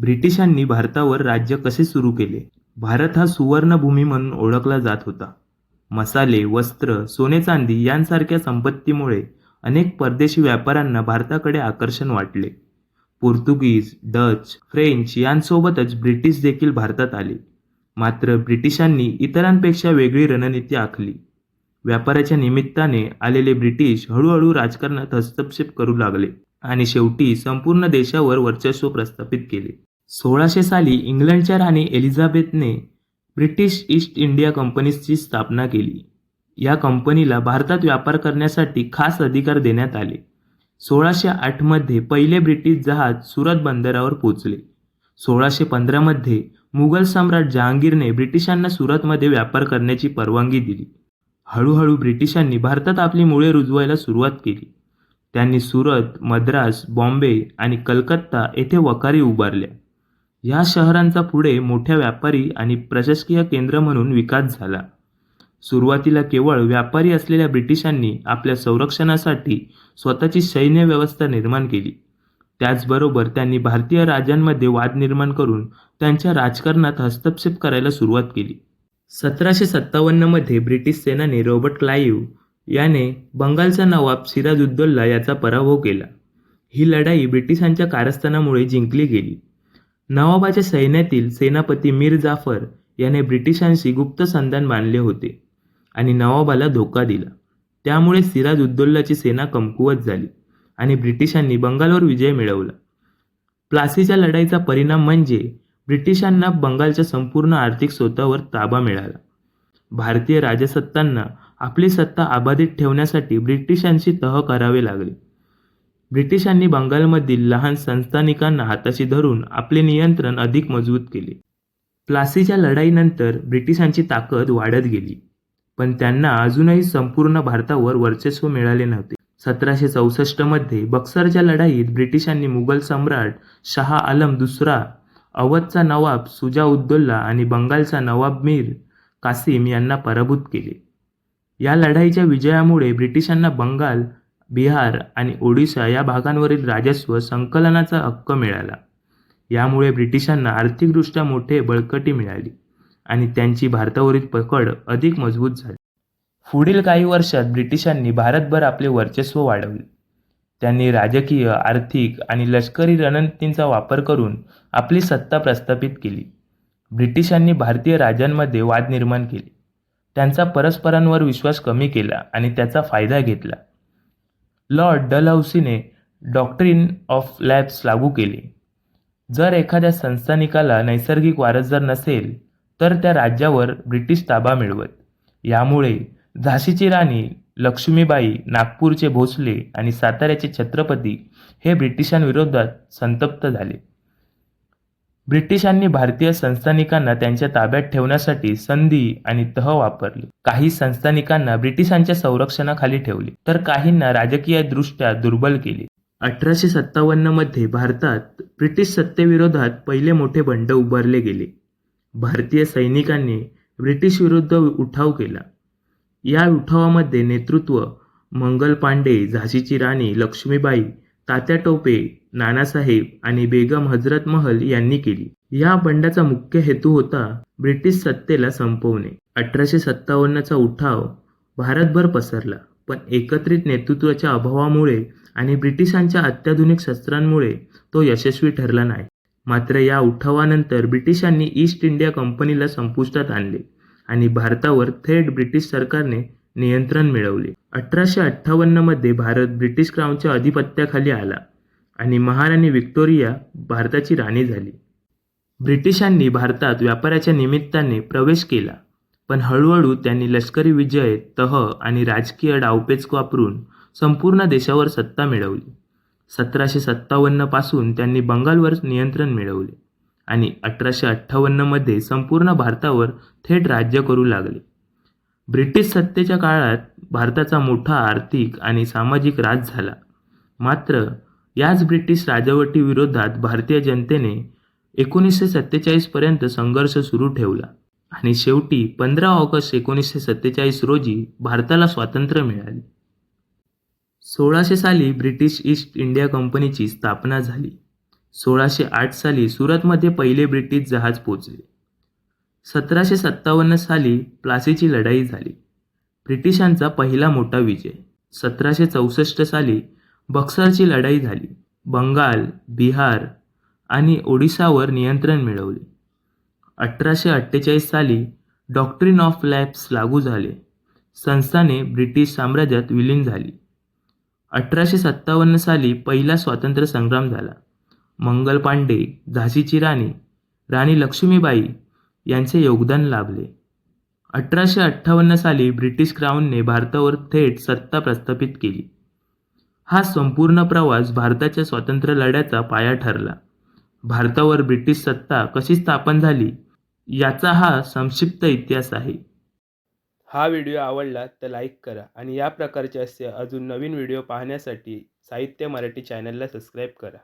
ब्रिटिशांनी भारतावर राज्य कसे सुरू केले? भारत हा सुवर्णभूमी म्हणून ओळखला जात होता. मसाले वस्त्र सोने चांदी यांसारख्या संपत्तीमुळे अनेक परदेशी व्यापाऱ्यांना भारताकडे आकर्षण वाटले. पोर्तुगीज डच फ्रेंच यांसोबतच ब्रिटिश देखील भारतात आले. मात्र ब्रिटिशांनी इतरांपेक्षा वेगळी रणनीती आखली. व्यापाराच्या निमित्ताने आलेले ब्रिटिश हळूहळू राजकारणात हस्तक्षेप करू लागले आणि शेवटी संपूर्ण देशावर वर्चस्व प्रस्थापित केले. सोळाशे साली इंग्लंडच्या राणी एलिझाबेथने ब्रिटिश ईस्ट इंडिया कंपनीची स्थापना केली. या कंपनीला भारतात व्यापार करण्यासाठी खास अधिकार देण्यात आले. सोळाशे आठमध्ये पहिले ब्रिटिश जहाज सुरत बंदरावर पोचले सोळाशे पंधरामध्ये मुघल सम्राट जहांगीरने ब्रिटिशांना सुरतमध्ये व्यापार करण्याची परवानगी दिली. हळूहळू ब्रिटिशांनी भारतात आपली मुळे रुजवायला सुरुवात केली. त्यांनी सुरत मद्रास बॉम्बे आणि कलकत्ता येथे वकारी उभारल्या. या शहरांचा पुढे मोठ्या व्यापारी आणि प्रशासकीय केंद्र म्हणून विकास झाला. सुरुवातीला केवळ व्यापारी असलेल्या ब्रिटिशांनी आपल्या संरक्षणासाठी स्वतःची सैन्य व्यवस्था निर्माण केली. त्याचबरोबर त्यांनी भारतीय राजांमध्ये वाद निर्माण करून त्यांच्या राजकारणात हस्तक्षेप करायला सुरुवात केली. सतराशे सत्तावन्नमध्ये ब्रिटिश सेनाने रॉबर्ट क्लाईव्ह याने बंगालचा नवाब सिराजुद्दौल्ला याचा पराभव केला. ही लढाई ब्रिटिशांच्या कारस्थानामुळे जिंकली गेली. नवाबाच्या सैन्यातील सेनापती मीर जाफर याने ब्रिटिशांशी गुप्त संधान बांधले होते आणि नवाबाला धोका दिला. त्यामुळे सिराज उद्दौलाची सेना कमकुवत झाली आणि ब्रिटिशांनी बंगालवर विजय मिळवला. प्लासीच्या लढाईचा परिणाम म्हणजे ब्रिटिशांना बंगालच्या संपूर्ण आर्थिक स्वतःवर ताबा मिळाला. भारतीय राजसत्तांना आपली सत्ता अबाधित ठेवण्यासाठी ब्रिटिशांशी तह करावे लागले. ब्रिटिशांनी बंगालमधील लहान संस्थानिकांना हाताशी धरून आपले नियंत्रण अधिक मजबूत केले. प्लासीच्या लढाईनंतर ब्रिटिशांची ताकद वाढत गेली पण त्यांना अजूनही संपूर्ण भारतावर वर्चस्व मिळाले नव्हते. सतराशे चौसष्टमध्ये बक्सरच्या लढाईत ब्रिटिशांनी मुघल सम्राट शहा आलम दुसरा अवधचा नवाब सुजाउद्दौल्ला आणि बंगालचा नवाब मीर कासिम यांना पराभूत केले. या लढाईच्या विजयामुळे ब्रिटिशांना बंगाल बिहार आणि ओडिशा या भागांवरील राजस्व संकलनाचा हक्क मिळाला. यामुळे ब्रिटिशांना आर्थिकदृष्ट्या मोठे बळकटी मिळाली आणि त्यांची भारतावरील पकड अधिक मजबूत झाली. पुढील काही वर्षात ब्रिटिशांनी भारतभर आपले वर्चस्व वाढवले. त्यांनी राजकीय आर्थिक आणि लष्करी रणनीतींचा वापर करून आपली सत्ता प्रस्थापित केली. ब्रिटिशांनी भारतीय राजांमध्ये वाद निर्माण केले. त्यांचा परस्परांवर विश्वास कमी केला आणि त्याचा फायदा घेतला. लॉर्ड डलहौसीने डॉक्ट्रिन ऑफ लॅब्स लागू केले. जर एखाद्या संस्थानिकाला नैसर्गिक वारसदार नसेल तर त्या राज्यावर ब्रिटिश ताबा मिळवत. यामुळे झाशीची राणी लक्ष्मीबाई नागपूरचे भोसले आणि साताऱ्याचे छत्रपती हे ब्रिटिशांविरोधात संतप्त झाले. ब्रिटिशांनी भारतीय संस्थानिकांना त्यांच्या ताब्यात ठेवण्यासाठी संधी आणि तह वापरले. काही संस्थानिकांना ब्रिटिशांच्या संरक्षणाखाली ठेवले तर काहींना राजकीयदृष्ट्या दुर्बल केले. अठराशे सत्तावन्नमध्ये भारतात ब्रिटिश सत्तेविरोधात पहिले मोठे बंड उभारले गेले. भारतीय सैनिकांनी ब्रिटिश विरुद्ध उठाव केला. या उठावामध्ये नेतृत्व मंगल पांडे झाशीची राणी लक्ष्मीबाई तात्या टोपे नानासाहेब आणि बेगम हजरत महल यांनी केली. या बंडाचा मुख्य हेतू होता ब्रिटिश सत्तेला संपवणे. अठराशे सत्तावन्नचा उठाव भारतभर पसरला पण एकत्रित नेतृत्वाच्या अभावामुळे आणि ब्रिटिशांच्या अत्याधुनिक शस्त्रांमुळे तो यशस्वी ठरला नाही. मात्र या उठावानंतर ब्रिटिशांनी ईस्ट इंडिया कंपनीला संपुष्टात आणले आणि भारतावर थेट ब्रिटिश सरकारने नियंत्रण मिळवले. अठराशे अठ्ठावन्नमध्ये भारत ब्रिटिश क्राऊनच्या अधिपत्याखाली आला. आणि महाराणी व्हिक्टोरिया भारताची राणी झाली. ब्रिटिशांनी भारतात व्यापाराच्या निमित्ताने प्रवेश केला पण हळूहळू त्यांनी लष्करी विजय तह आणि राजकीय डावपेच वापरून संपूर्ण देशावर सत्ता मिळवली. सतराशे सत्तावन्नपासून त्यांनी बंगालवर नियंत्रण मिळवले आणि अठराशे अठ्ठावन्नमध्ये संपूर्ण भारतावर थेट राज्य करू लागले. ब्रिटिश सत्तेच्या काळात भारताचा मोठा आर्थिक आणि सामाजिक राज झाला. मात्र याच ब्रिटिश राजवटीविरोधात भारतीय जनतेने एकोणीसशे सत्तेचाळीसपर्यंत संघर्ष सुरू ठेवला. आणि शेवटी पंधरा ऑगस्ट एकोणीसशे सत्तेचाळीस रोजी भारताला स्वातंत्र्य मिळाले. सोळाशे साली ब्रिटिश ईस्ट इंडिया कंपनीची स्थापना झाली. सोळाशे आठ साली सुरतमध्ये पहिले ब्रिटिश जहाज पोचले. सतराशे सत्तावन्न साली प्लासीची लढाई झाली. ब्रिटिशांचा पहिला मोठा विजय. सतराशे चौसष्ट साली बक्सरची लढाई झाली. बंगाल बिहार आणि ओडिशावर नियंत्रण मिळवले. अठराशे अठ्ठेचाळीस साली डॉक्ट्रिन ऑफ लॅब्स लागू झाले. संस्थाने ब्रिटिश साम्राज्यात विलीन झाली. अठराशे सत्तावन्न साली पहिला स्वातंत्र्य संग्राम झाला. मंगल पांडे झाशीची राणी राणी लक्ष्मीबाई यांचे योगदान लाभले. अठराशे अठ्ठावन्न साली ब्रिटिश क्राऊनने भारतावर थेट सत्ता प्रस्थापित केली. हा संपूर्ण प्रवास भारताच्या स्वातंत्र्य लढ्याचा पाया ठरला. भारतावर ब्रिटिश सत्ता कशी स्थापन झाली याचा हा संक्षिप्त इतिहास आहे. हा व्हिडिओ आवडला तर लाईक करा आणि या प्रकारचे असे अजून नवीन व्हिडिओ पाहण्यासाठी साहित्य मराठी चॅनलला सबस्क्राईब करा.